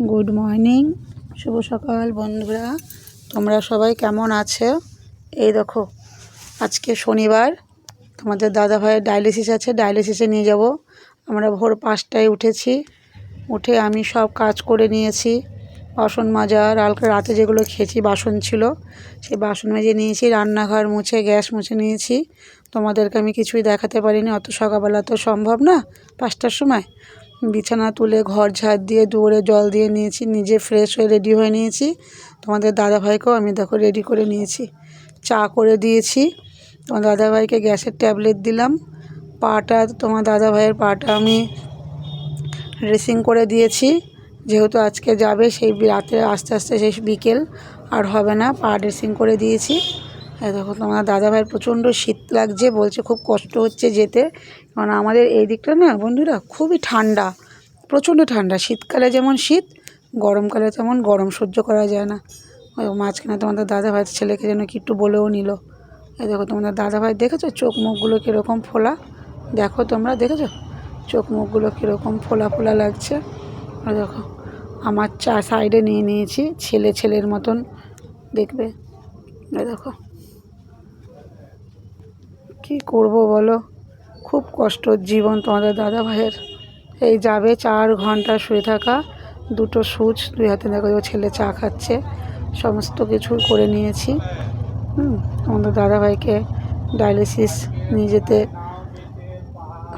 Good morning শুভ সকাল, বন্ধুরা। তোমরা সবাই কেমন আছো? এই দেখো, আজকে শনিবার। তোমাদের দাদা ভাইয়ের ডায়ালিসিস আছে, ডায়ালিসিসে নিয়ে যাব। আমরা ভোর পাঁচটায় উঠেছি। উঠে আমি সব কাজ করে নিয়েছি। বাসন মাজা কালকে রাতে যেগুলো খেয়েছি, বাসন ছিল, সেই বাসন মেজে নিয়েছি, রান্নাঘর মুছে, গ্যাস মুছে নিয়েছি। তোমাদেরকে আমি কিছুই দেখাতে পারিনি, অত সকালবেলা তো সম্ভব না, পাঁচটার সময়। বিছানা তুলে ঘর ঝাড় দিয়ে দুয়ারে জল দিয়ে নিয়েছি, নিজে ফ্রেশ হয়ে রেডি হয়ে নিয়েছি। তোমাদের দাদাভাইকেও আমি দেখো রেডি করে নিয়েছি। চা করে দিয়েছি। তোমার দাদাভাইকে গ্যাসের ট্যাবলেট দিলাম। পাটা, তোমার দাদাভাইয়ের পাটা আমি ড্রেসিং করে দিয়েছি। যেহেতু আজকে যাবে, সেই রাতে আস্তে আস্তে সেই বিকেল, আর হবে না, পা ড্রেসিং করে দিয়েছি। দেখো তোমার দাদাভাইয়ের প্রচণ্ড শীত লাগছে, বলছে খুব কষ্ট হচ্ছে যেতে। কারণ আমাদের এই দিকটা না, বন্ধুরা, খুবই ঠান্ডা, প্রচণ্ড ঠান্ডা। শীতকালে যেমন শীত, গরমকালে তেমন গরম সহ্য করা যায় না। ওই মাঝখানে তোমাদের দাদাভাইয়ের ছেলেকে যেন কি একটু বলেও নিল। এই দেখো তোমাদের দাদাভাই, দেখেছ চোখ মুখগুলো কীরকম ফোলা? দেখো তোমরা, দেখেছ? চোখ মুখগুলো কীরকম ফোলা ফোলা লাগছে। আর দেখো, আমার চা সাইডে নিয়ে নিয়েছি, ছেলে ছেলের মতন, দেখবে? দেখো, কি করব বলো? খুব কষ্ট জীবন তোমাদের দাদা ভাইয়ের এই যাবে চার ঘণ্টা শুয়ে থাকা, দুটো সুচ দুই হাতে দেখো ছেলে চা খাচ্ছে, সমস্ত কিছু করে নিয়েছি। তোমাদের দাদা ভাইকে ডায়ালিসিস নিয়ে যেতে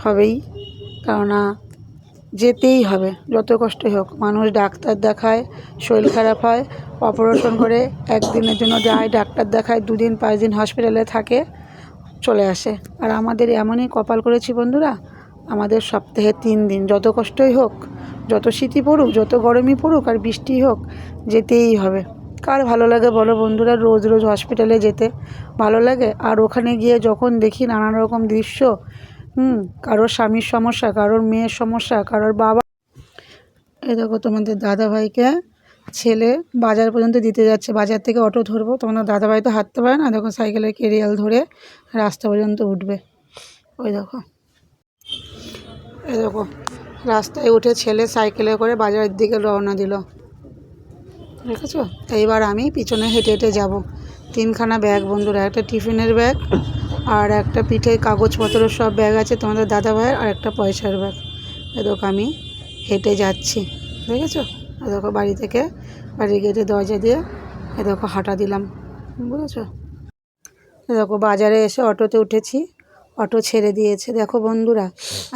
হবেই, কেননা যেতেই হবে, যত কষ্টই হোক। মানুষ ডাক্তার দেখায়, শরীর খারাপ হয়, অপারেশন করে, একদিনের জন্য যায়, ডাক্তার দেখায়, দুদিন পাঁচ দিন হসপিটালে থাকে। চলে আসে। আর আমাদের এমনই কপাল করেছি বন্ধুরা, আমাদের সপ্তাহে তিন দিন, যত কষ্টই হোক, যত শীতই পড়ুক, যত গরমই পড়ুক আর বৃষ্টি হোক, যেতেই হবে। কার ভালো লাগে বলো বন্ধুরা, রোজ রোজ হসপিটালে যেতে ভালো লাগে? আর ওখানে গিয়ে যখন দেখি নানান রকম দৃশ্য, হুম, কারোর স্বামীর সমস্যা, কারোর মেয়ের সমস্যা, কারোর বাবা এই দেখো তোমাদের দাদা ভাইকে ছেলে বাজার পর্যন্ত দিতে যাচ্ছে, বাজার থেকে অটো ধরবো তোমাদের দাদা ভাই তো হাঁটতে পারে না দেখো সাইকেলের কেরিয়াল ধরে রাস্তা পর্যন্ত উঠবে। ওই দেখো। এই দেখো, রাস্তায় উঠে ছেলে সাইকেলে করে বাজারের দিকে রওনা দিল। দেখেছ? এইবার আমি পিছনে হেঁটে হেঁটে যাব। তিনখানা ব্যাগ বন্ধুরা, একটা টিফিনের ব্যাগ আর একটা পিঠে কাগজপত্র সব ব্যাগ আছে তোমাদের দাদা ভাইয়ের আর একটা পয়সার ব্যাগ। এ দেখো আমি হেঁটে যাচ্ছি। দেখেছ? দেখো বাড়ি থেকে, বাড়ির গেটে দরজা দিয়ে এ দেখো হাঁটা দিলাম, বুঝেছ? দেখো বাজারে এসে অটোতে উঠেছি, অটো ছেড়ে দিয়েছে। দেখো বন্ধুরা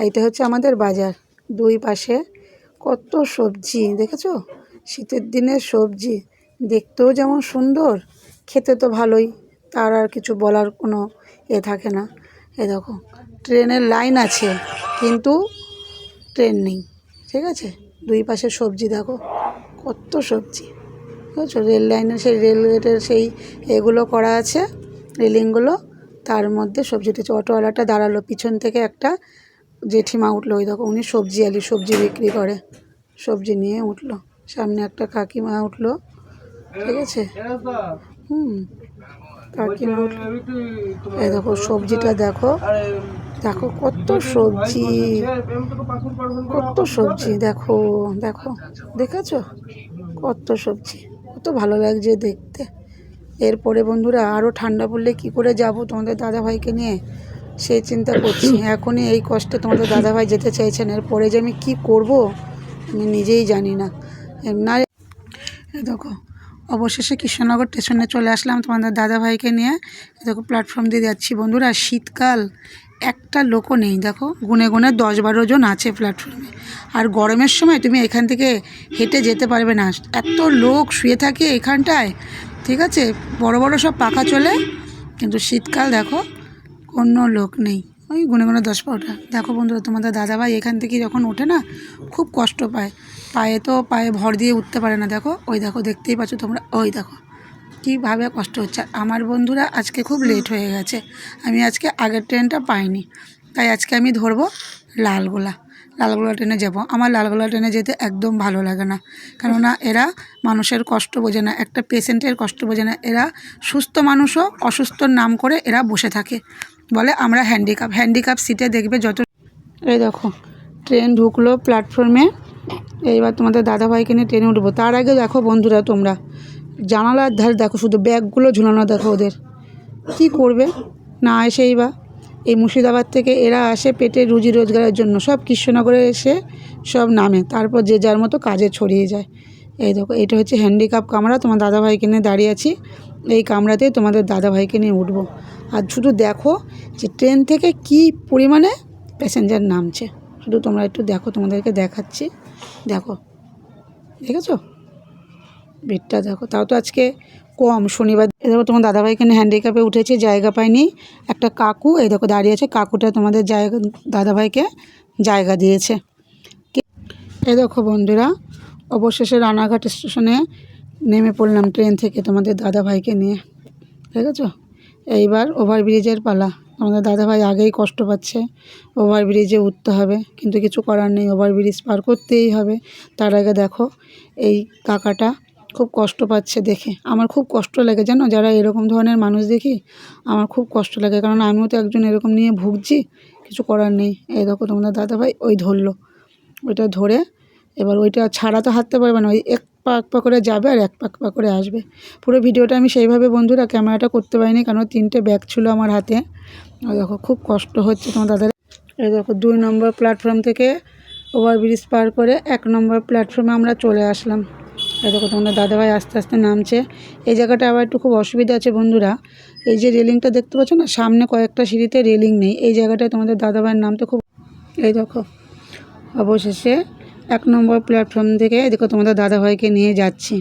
এইটা হচ্ছে আমাদের বাজার। দুই পাশে কত সবজি, দেখেছ? শীতের দিনের সবজি দেখতেও যেমন সুন্দর, খেতে তো ভালোই, তার আর কিছু বলার কোনো এ থাকে না। এ দেখো, ট্রেনের লাইন আছে, কিন্তু ট্রেন নেই, ঠিক আছে? দুই পাশে সবজি, দেখো। কত সবজি। বুঝেছ? রেল লাইনের সেই রেল গেটের সেই এগুলো করা আছে, রেলিংগুলো। তার মধ্যে সবজি উঠেছে। অটোওয়ালাটা দাঁড়াল, পিছন থেকে একটা জেঠিমা উঠল। ওই দেখো, উনি সবজি আলি, সবজি বিক্রি করে। সবজি নিয়ে উঠল। সামনে একটা কাকিমা উঠল। ঠিক আছে? হুম, কাকিমা উঠল। এই দেখো, সবজিটা দেখো। দেখো কত সবজি কত সবজি, দেখো দেখো, দেখেছ? কত সবজি, কত ভালো লাগছে দেখতে। এরপরে বন্ধুরা আরও ঠান্ডা পড়লে কি করে যাব তোমাদের দাদাভাইকে নিয়ে? সেই চিন্তা করছি। এখনই এই কষ্টে তোমাদের দাদাভাই যেতে চাইছেন। এরপরে যে আমি কী করব, আমি নিজেই জানি না। না দেখো অবশেষে কৃষ্ণনগর স্টেশনে চলে আসলাম তোমাদের দাদাভাইকে নিয়ে। দেখো প্ল্যাটফর্ম দিয়ে যাচ্ছি বন্ধুরা। শীতকাল, একটা লোকও নেই। দেখো, গুনে গুনে দশ বারো জন আছে প্ল্যাটফর্মে আর গরমের সময় তুমি এখান থেকে হেঁটে যেতে পারবে না। এত লোক শুয়ে থাকে এখানটায়, ঠিক আছে? বড় বড় সব পাখা চলে। কিন্তু শীতকাল দেখো, কোনো লোক নেই। ওই গুনে গুনে দশ বারোটা। দেখো বন্ধুরা, তোমাদের দাদাভাই এখান থেকে যখন ওঠে না, খুব কষ্ট পায়। পায়ে তো পায়ে ভর দিয়ে উঠতে পারে না, দেখো। ওই দেখো, দেখতেই পাচ্ছ তোমরা, ওই দেখো। কীভাবে কষ্ট হচ্ছে। আমার বন্ধুরা আজকে খুব লেট হয়ে গেছে। আমি আজকে আগের ট্রেনটা পাইনি। তাই আজকে আমি ধরবো লালগোলা। লালগোলা ট্রেনে যাব। আমার লালগোলা ট্রেনে যেতে একদম ভালো লাগে না। কেননা এরা মানুষের কষ্ট বোঝে না। একটা পেশেন্টের কষ্ট বোঝে না। এরা সুস্থ মানুষও অসুস্থর নাম করে এরা বসে থাকে। বলে আমরা হ্যান্ডিক্যাপ হ্যান্ডিক্যাপ সিটে দেখবে যত এই দেখো ট্রেন ঢুকলো প্ল্যাটফর্মে এইবার তোমাদের দাদাভাইকে নিয়ে ট্রেনে উঠবো। তার আগে দেখো বন্ধুরা তোমরা জানালার ধারে দেখো, শুধু ব্যাগগুলো ঝুলানো দেখো ওদের। কি করবে? না এসেই বা। এই মুর্শিদাবাদ থেকে এরা আসে পেটে রুজি রোজগারের জন্য। সব কৃষ্ণনগরে এসে সব নামে। তারপর যে যার মতো কাজে ছড়িয়ে যায়। এই দেখো, এটা হচ্ছে হ্যান্ডিক্যাপ কামরা তোমার দাদাভাইকে নিয়ে দাঁড়িয়ে আছি। এই কামরাতে তোমাদের দাদাভাইকে নিয়ে উঠবো। আর শুধু দেখো যে ট্রেন থেকে কি পরিমাণে প্যাসেঞ্জার নামছে। শুধু তোমরা একটু দেখো, তোমাদেরকে দেখাচ্ছি। দেখো, দেখেছ? বেডটা দেখো, তাও তো আজকে কম, শনিবার। দেখো, তোমার দাদাভাই এখানে হ্যান্ডিক্যাপে উঠেছে, জায়গা পায়নি। একটা কাকু, এই দেখো দাঁড়িয়ে আছে, কাকুটা তোমাদের জায়গা দাদাভাইকে জায়গা দিয়েছে। এই দেখো বন্ধুরা, অবশেষে রানাঘাট স্টেশনে নেমে পড়লাম ট্রেন থেকে তোমাদের দাদাভাইকে নিয়ে। ঠিক আছে এইবার ওভারব্রিজের পালা। আমাদের দাদাভাই আগেই কষ্ট পাচ্ছে, ওভারব্রিজে উঠতে হবে, কিন্তু কিছু করার নেই, ওভারব্রিজ পার করতেই হবে। তার আগে দেখো, এই কাকাটা খুব কষ্ট পাচ্ছে দেখে। আমার খুব কষ্ট লাগে, জানো? যারা এরকম ধরনের মানুষ দেখি, আমার খুব কষ্ট লাগে, কারণ আমিও তো একজন এরকম নিয়ে ভুগছি, কিছু করার নেই। এই দেখো তোমাদের দাদাভাই, ওই ধরলো। ওইটা ধরে, এবার ওইটা ছাড়া তো হাঁটতে পারবে না, ওই এক পা এক পা করে যাবে আর এক পাক পা করে আসবে। পুরো ভিডিওটা আমি সেইভাবে বন্ধুরা ক্যামেরাটা করতে পারিনি, কারণ তিনটে ব্যাগ ছিল আমার হাতে। দেখো, খুব কষ্ট হচ্ছে তোমার দাদার। এই দেখো, দুই নম্বর প্ল্যাটফর্ম থেকে ওভারব্রিজ পার করে এক নম্বর প্ল্যাটফর্মে আমরা চলে আসলাম। এই দেখো, তোমাদের দাদাভাই আস্তে আস্তে নামছে। এই জায়গাটা আবার একটু খুব অসুবিধা আছে বন্ধুরা। এই যে রেলিংটা দেখতে পাচ্ছ না, সামনে কয়েকটা সিঁড়িতে রেলিং নেই। এই জায়গাটায় তোমাদের দাদাভাইয়ের নামতে খুব এই দেখো, অবশেষে এক নম্বর প্ল্যাটফর্ম থেকে দেখো তোমাদের দাদাভাইকে নিয়ে যাচ্ছি।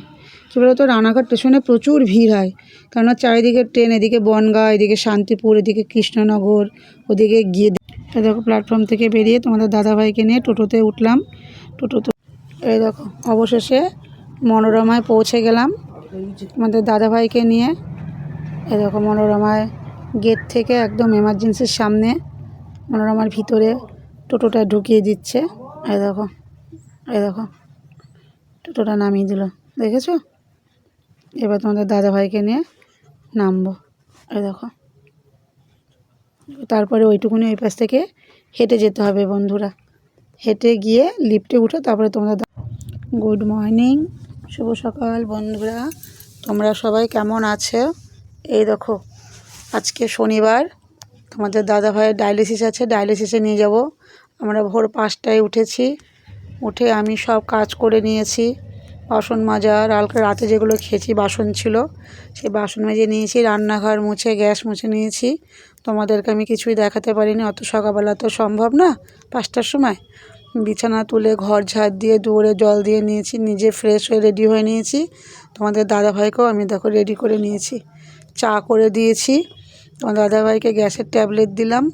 কী বলতো, রানাঘাট স্টেশনে প্রচুর ভিড় হয়। কেননা চারিদিকে ট্রেন এদিকে বনগাঁ, এদিকে শান্তিপুর, এদিকে কৃষ্ণনগর, ওদিকে গিয়ে দেখো প্ল্যাটফর্ম থেকে বেরিয়ে তোমাদের দাদাভাইকে নিয়ে টোটোতে উঠলাম। টোটোতে এই দেখো, অবশেষে মনোরমায় পৌঁছে গেলাম। আমাদের দাদাভাইকে নিয়ে এই দেখো মনোরমায় গেট থেকে একদম এমার্জেন্সির সামনে মনোরমার ভিতরে টোটোটা ঢুকিয়ে দিচ্ছে। এই দেখো। এই দেখো, টোটোটা নামিয়ে দিল, দেখেছ? এবার তোমাদের দাদাভাইকে নিয়ে নামবো, এই দেখো। তারপরে ওইটুকুনি ওই পাশ থেকে হেঁটে যেতে হবে বন্ধুরা। হেঁটে গিয়ে লিফটে উঠে, তারপরে তোমাদের গুড মর্নিং শুভ সকাল বন্ধুরা। তোমরা সবাই কেমন আছো? এই দেখো, আজকে শনিবার, তোমাদের দাদা ভাইয়ের ডায়ালিসিস আছে ডায়ালিসিসে নিয়ে যাব। আমরা ভোর পাঁচটায় উঠেছি। উঠে আমি সব কাজ করে নিয়েছি। বাসন মাজা কালকে রাতে যেগুলো খেয়েছি বাসন ছিল, সেই বাসন মেজে নিয়েছি, রান্নাঘর মুছে, গ্যাস মুছে নিয়েছি। তোমাদেরকে আমি কিছুই দেখাতে পারিনি, অত সকালবেলা তো সম্ভব না, পাঁচটার সময়। বিছানা তুলে ঘর ঝাড় দিয়ে দুয়ারে জল দিয়ে নিয়েছি, নিজে ফ্রেশ হয়ে রেডি হয়ে নিয়েছি। তোমাদের দাদাভাইকেও আমি দেখো রেডি করে নিয়েছি। চা করে দিয়েছি। তোমার দাদাভাইকে গ্যাসের ট্যাবলেট দিলাম।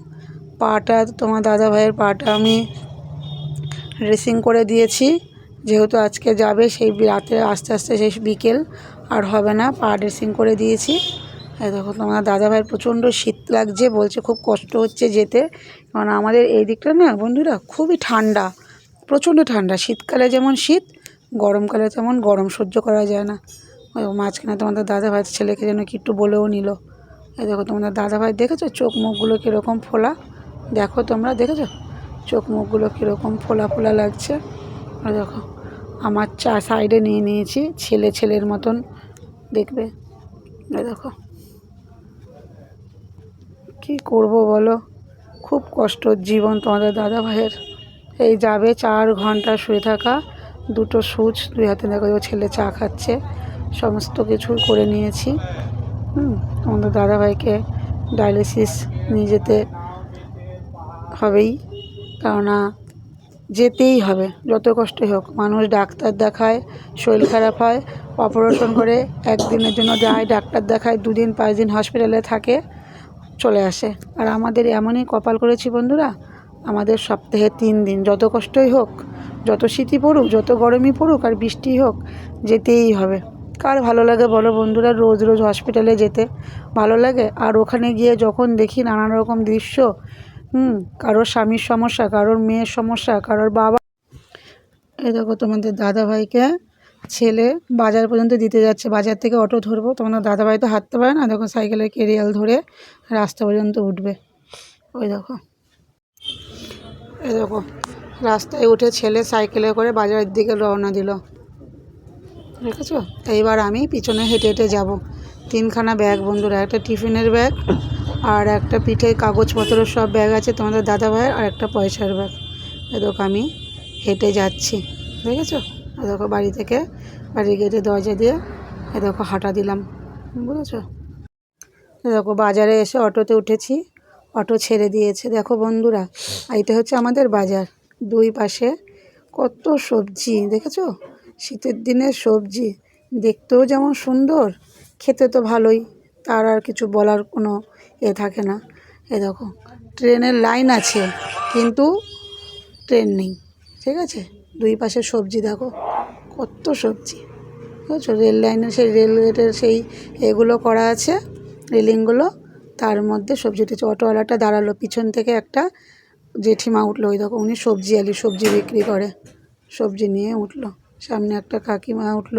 পাটা, তোমার দাদাভাইয়ের পাটা আমি ড্রেসিং করে দিয়েছি। যেহেতু আজকে যাবে, সেই রাতে আস্তে আস্তে সেই বিকেল, আর হবে না, পা ড্রেসিং করে দিয়েছি। দেখো, তোমার দাদাভাইয়ের প্রচণ্ড শীত লাগছে, বলছে খুব কষ্ট হচ্ছে যেতে। কারণ আমাদের এই দিকটা না, বন্ধুরা, খুবই ঠান্ডা, প্রচণ্ড ঠান্ডা। শীতকালে যেমন শীত, গরমকালে তেমন গরম, সহ্য করা যায় না। মাঝখানে তোমাদের দাদাভাইয়ের ছেলেকে যেন কি একটু বলেও নিল। এই দেখো, তোমাদের দাদাভাই দেখেছ? চোখ মুখগুলো কীরকম ফোলা? দেখো তোমরা, দেখেছ? চোখ মুখগুলো কীরকম ফোলা ফোলা লাগছে। আর দেখো, আমার চা সাইডে নিয়ে নিয়েছি, ছেলে ছেলের মতন, দেখবে? দেখো। কী করব বলো? খুব কষ্ট, জীবন তোমাদের দাদা ভাইয়ের। এই যাবে চার ঘণ্টা শুয়ে থাকা, দুটো সুচ দুই হাতে দেখো ছেলে চা খাচ্ছে। সমস্ত কিছু করে নিয়েছি। হুম আমাদের দাদাভাইকে ডায়ালিসিস নিয়ে যেতে হবেই। কেননা যেতেই হবে, যত কষ্টই হোক। মানুষ ডাক্তার দেখায়, শরীর খারাপ হয়, অপারেশন করে একদিনের জন্য যায়, ডাক্তার দেখায়, দুদিন পাঁচ দিন হসপিটালে থাকে, চলে আসে। আর আমাদের এমনই কপাল করেছি বন্ধুরা, আমাদের সপ্তাহে তিন দিন। যত কষ্টই হোক, যত শীতই পড়ুক, যত গরমই পড়ুক আর বৃষ্টি হোক, যেতেই হবে। কার ভালো লাগে বলো বন্ধুরা, রোজ রোজ হসপিটালে যেতে। ভালো লাগে? আর ওখানে গিয়ে যখন দেখি নানান রকম দৃশ্য হুম, কারোর স্বামীর সমস্যা, কারোর মেয়ের সমস্যা, কারোর বাবা। এই দেখো তোমাদের দাদা ভাইকে ছেলে বাজার পর্যন্ত দিতে যাচ্ছে। বাজার থেকে অটো ধরবো, তোমাদের দাদা ভাই তো হাঁটতে পারে না। দেখো সাইকেলের কেরিয়াল ধরে রাস্তা পর্যন্ত উঠবে। ওই দেখো। এই দেখো, রাস্তায় উঠে ছেলে সাইকেলে করে বাজারের দিকে রওনা দিল। দেখেছ? এইবার আমি পিছনে হেঁটে হেঁটে যাব। তিনখানা ব্যাগ, বন্ধুরা, একটা টিফিনের ব্যাগ আর একটা পিঠে কাগজপত্র সব ব্যাগ আছে তোমাদের দাদা ভাইয়ের আর একটা পয়সার ব্যাগ। দেখো আমি হেঁটে যাচ্ছি, দেখেছ? দেখো বাড়ি থেকে বাড়ি গেটে দরজা দিয়ে এ দেখো হাঁটা দিলাম, বুঝেছ? দেখো বাজারে এসে অটোতে উঠেছি, অটো ছেড়ে দিয়েছে। দেখো বন্ধুরা এটা হচ্ছে আমাদের বাজার, দুই পাশে কত সবজি, দেখেছ? শীতের দিনের সবজি, দেখতেও যেমন সুন্দর, খেতে তো ভালোই। তার আর কিছু বলার কোনো এ থাকে না। এ দেখো, ট্রেনের লাইন আছে, কিন্তু ট্রেন নেই, ঠিক আছে? দুই পাশে সবজি, দেখো, কত সবজি বুঝছ রেল লাইনের সেই রেলওয়েটের সেই এগুলো করা আছে, রেলিংগুলো, তার মধ্যে সবজি উঠেছে। অটোওয়ালাটা দাঁড়াল, পিছন থেকে একটা জেঠিমা উঠল, ওই দেখো, উনি সবজি আলি, সবজি বিক্রি করে, সবজি নিয়ে উঠল। সামনে একটা কাকিমা উঠল,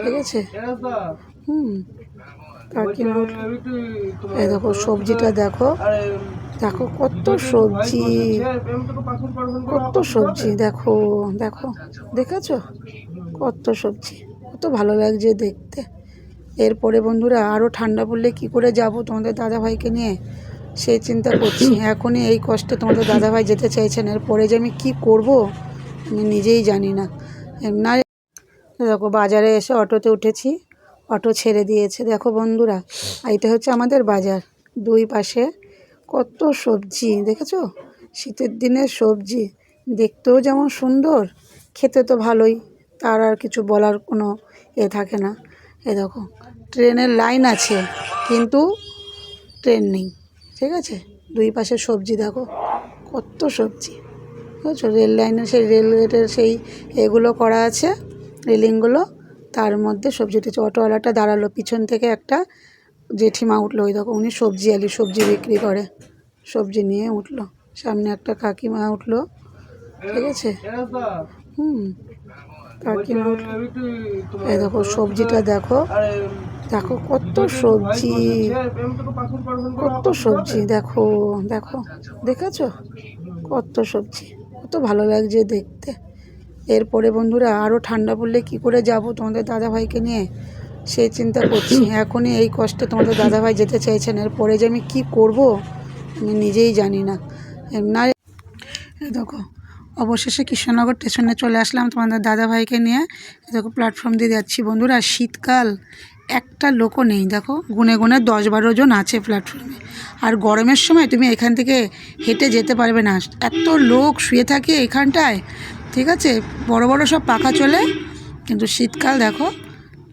ঠিক আছে? হুম। কাকিমা উঠল এই দেখো, সবজিটা দেখো। দেখো, কত সবজি। কত সবজি, দেখো দেখো, দেখেছ? কত সবজি, কত ভালো লাগছে দেখতে। এরপরে বন্ধুরা আরও ঠান্ডা পড়লে কি করে যাব তোমাদের দাদাভাইকে নিয়ে? সেই চিন্তা করছি, এখনই এই কষ্টে তোমাদের দাদাভাই যেতে চাইছেন। এরপরে যে আমি কী করব, আমি নিজেই জানি না। না, দেখো, বাজারে এসে অটোতে উঠেছি। অটো ছেড়ে দিয়েছে। দেখো বন্ধুরা, এটা হচ্ছে আমাদের বাজার। দুই পাশে কত সবজি, দেখেছ? শীতের দিনের সবজি দেখতেও যেমন সুন্দর, খেতে তো ভালোই, তার আর কিছু বলার কোনো এ থাকে না। এ দেখো, ট্রেনের লাইন আছে, কিন্তু ট্রেন নেই, ঠিক আছে? দুই পাশে সবজি, দেখো, কত সবজি, বুঝেছ? রেল লাইনে সেই রেলওয়েটের সেই এগুলো করা আছে, রেলিংগুলো তার মধ্যে সবজি উঠেছে অটোওয়ালাটা দাঁড়াল, পিছন থেকে একটা জেঠিমা উঠল, ওই দেখো উনি সবজি আলি, সবজি বিক্রি করে। সবজি নিয়ে উঠল, সামনে একটা কাকিমা উঠল, ঠিক আছে? হুম, কাকিমা উঠল। এই দেখো সবজিটা দেখো দেখো কত সবজি কত সবজি, দেখো দেখো, দেখেছ? কত সবজি, কত ভালো লাগছে দেখতে। এরপরে বন্ধুরা আরও ঠান্ডা পড়লে কি করে যাব তোমাদের দাদাভাইকে নিয়ে? সেই চিন্তা করছি। এখনই এই কষ্টে তোমাদের দাদাভাই যেতে চাইছেন। এরপরে যে আমি কী করব আমি নিজেই জানি না। না দেখো, অবশেষে কৃষ্ণনগর স্টেশনে চলে আসলাম তোমাদের দাদাভাইকে নিয়ে। দেখো প্ল্যাটফর্ম দিয়ে যাচ্ছি। বন্ধুরা, শীতকাল, একটা লোকও নেই। দেখো, গুনে গুনে দশ বারো জন আছে প্ল্যাটফর্মে আর গরমের সময় তুমি এখান থেকে হেঁটে যেতে পারবে না। এত লোক শুয়ে থাকে এখানটায়। ঠিক আছে? বড় বড় সব পাখা চলে, কিন্তু শীতকাল দেখো,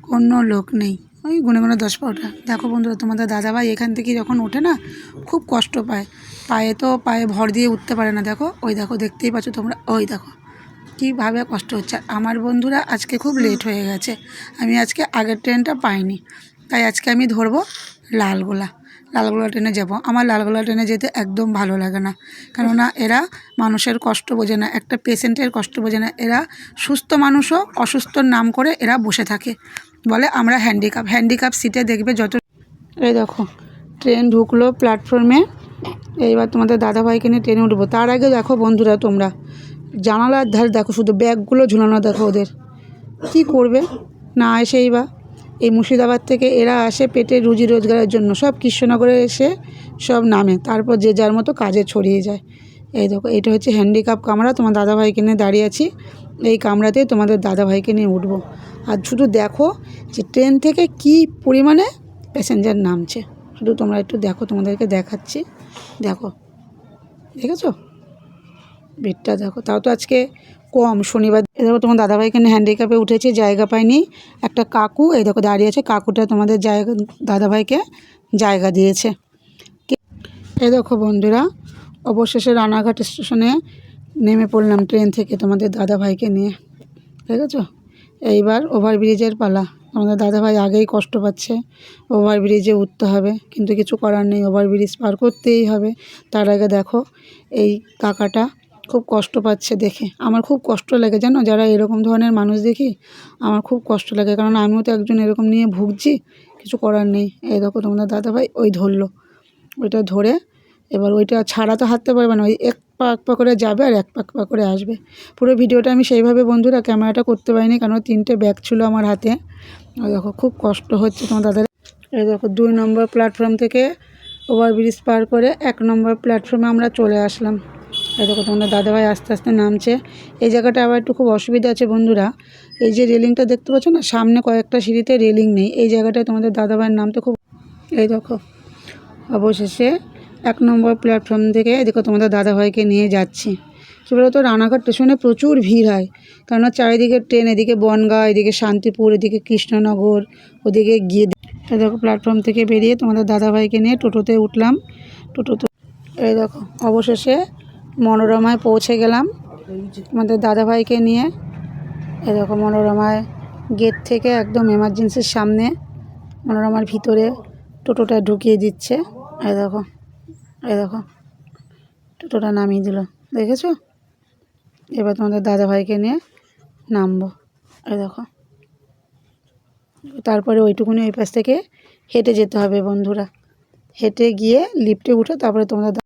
কোনো লোক নেই। ওই গুনে গুনে দশ বারোটা দেখো বন্ধুরা, তোমাদের দাদাভাই এখান থেকে যখন ওঠে না, খুব কষ্ট পায়। পায়ে তো পায়ে ভর দিয়ে উঠতে পারে না, দেখো। ওই দেখো, দেখতেই পাচ্ছ তোমরা, ওই দেখো। কীভাবে কষ্ট হচ্ছে। আমার বন্ধুরা আজকে খুব লেট হয়ে গেছে। আমি আজকে আগের ট্রেনটা পাইনি। তাই আজকে আমি ধরবো লালগোলা। লালগোলা ট্রেনে যাব। আমার লালগোলা ট্রেনে যেতে একদম ভালো লাগে না। কেননা এরা মানুষের কষ্ট বোঝে না, একটা পেশেন্টের কষ্ট বোঝে না। এরা সুস্থ মানুষও অসুস্থর নাম করে এরা বসে থাকে। বলে আমরা হ্যান্ডিক্যাপ হ্যান্ডিক্যাপ সিটে দেখবে যত এই দেখো, ট্রেন ঢুকলো প্ল্যাটফর্মে এইবার তোমাদের দাদাভাইকে নিয়ে ট্রেনে উঠবো। তার আগে দেখো বন্ধুরা তোমরা, জানালার ধারে দেখো শুধু ব্যাগগুলো ঝুলানো দেখো ওদের। কি করবে? না এসেই বা এই মুর্শিদাবাদ থেকে এরা আসে পেটে রুজি রোজগারের জন্য। সব কৃষ্ণনগরে এসে সব নামে। তারপর যে যার মতো কাজে ছড়িয়ে যায়। এই দেখো, এটা হচ্ছে হ্যান্ডিক্যাপ কামরা তোমার দাদাভাইকে নিয়ে দাঁড়িয়ে আছি। এই কামরাতে তোমাদের দাদাভাইকে নিয়ে উঠবো। আর শুধু দেখো যে ট্রেন থেকে কি পরিমাণে প্যাসেঞ্জার নামছে। শুধু তোমরা একটু দেখো, তোমাদেরকে দেখাচ্ছি। দেখো, দেখেছ? বেডটা দেখো। তাও তো আজকে কম, শনিবার। দেখো তোমার দাদাভাইকে হ্যান্ডিক্যাপে উঠেছে, জায়গা পায়নি। একটা কাকু, এই দেখো দাঁড়িয়ে আছে, কাকুটা তোমাদের জায়গা, দাদাভাইকে জায়গা দিয়েছে। এ দেখো বন্ধুরা, অবশেষে রানাঘাট স্টেশনে নেমে পড়লাম ট্রেন থেকে তোমাদের দাদাভাইকে নিয়ে। দেখেছ? এইবার ওভারব্রিজের পালা। আমাদের দাদাভাই আগেই কষ্ট পাচ্ছে, ওভারব্রিজে উঠতে হবে। কিন্তু কিছু করার নেই, ওভারব্রিজ পার করতেই হবে। তার আগে দেখো, এই কাকাটা খুব কষ্ট পাচ্ছে দেখে। আমার খুব কষ্ট লাগে, জানো? যারা এরকম ধরনের মানুষ দেখি, আমার খুব কষ্ট লাগে। কারণ আমিও তো একজন এরকম নিয়ে ভুগছি, কিছু করার নেই। এই দেখো তোমাদের দাদাভাই ওই ধরলো। ওইটা ধরে এবার ওইটা ছাড়া তো হাঁটতে পারবে না। ওই এক পা এক পা করে যাবে আর এক পা এক পা করে আসবে। পুরো ভিডিওটা আমি সেইভাবে বন্ধুরা ক্যামেরাটা করতে পারিনি, কারণ তিনটে ব্যাগ ছিল আমার হাতে। আর দেখো, খুব কষ্ট হচ্ছে তোমার দাদার। এই দেখো, দুই নম্বর প্ল্যাটফর্ম থেকে ওভারব্রিজ পার করে এক নম্বর প্ল্যাটফর্মে আমরা চলে আসলাম। দেখো তোমাদের দাদাভাই আস্তে আস্তে নামছে। এই জায়গাটা আবার একটু খুব অসুবিধা আছে বন্ধুরা। এই যে রেলিংটা দেখতে পাচ্ছ না, সামনে কয়েকটা সিঁড়িতে রেলিং নেই। এই জায়গাটায় তোমাদের দাদাভাইয়ের নামতে খুব এই দেখো, অবশেষে এক নম্বর প্ল্যাটফর্ম থেকে দেখো তোমাদের দাদাভাইকে নিয়ে যাচ্ছি। বলতো রানাঘাট স্টেশনে প্রচুর ভিড় হয়। কেননা চারিদিকে ট্রেন এদিকে বনগাঁ, এদিকে শান্তিপুর, এদিকে কৃষ্ণনগর, ওদিকে গিয়ে এই দেখো প্ল্যাটফর্ম থেকে বেরিয়ে তোমাদের দাদাভাইকে নিয়ে টোটোতে উঠলাম। টোটোতে এই দেখো, অবশেষে মনোরমায় পৌঁছে গেলাম আমাদের দাদাভাইকে নিয়ে। দেখো মনোরমায় গেট থেকে একদম এমার্জেন্সির সামনে মনোরমার ভিতরে টোটোটা ঢুকিয়ে দিচ্ছে। এই দেখো এই দেখো, টোটোটা নামিয়ে দিল। দেখেছ? এবার তোমাদের দাদাভাইকে নিয়ে নামবো। এই দেখো, তারপরে ওইটুকুনি ওই পাশ থেকে হেঁটে যেতে হবে বন্ধুরা। হেঁটে গিয়ে লিফটে উঠে তারপরে তোমরা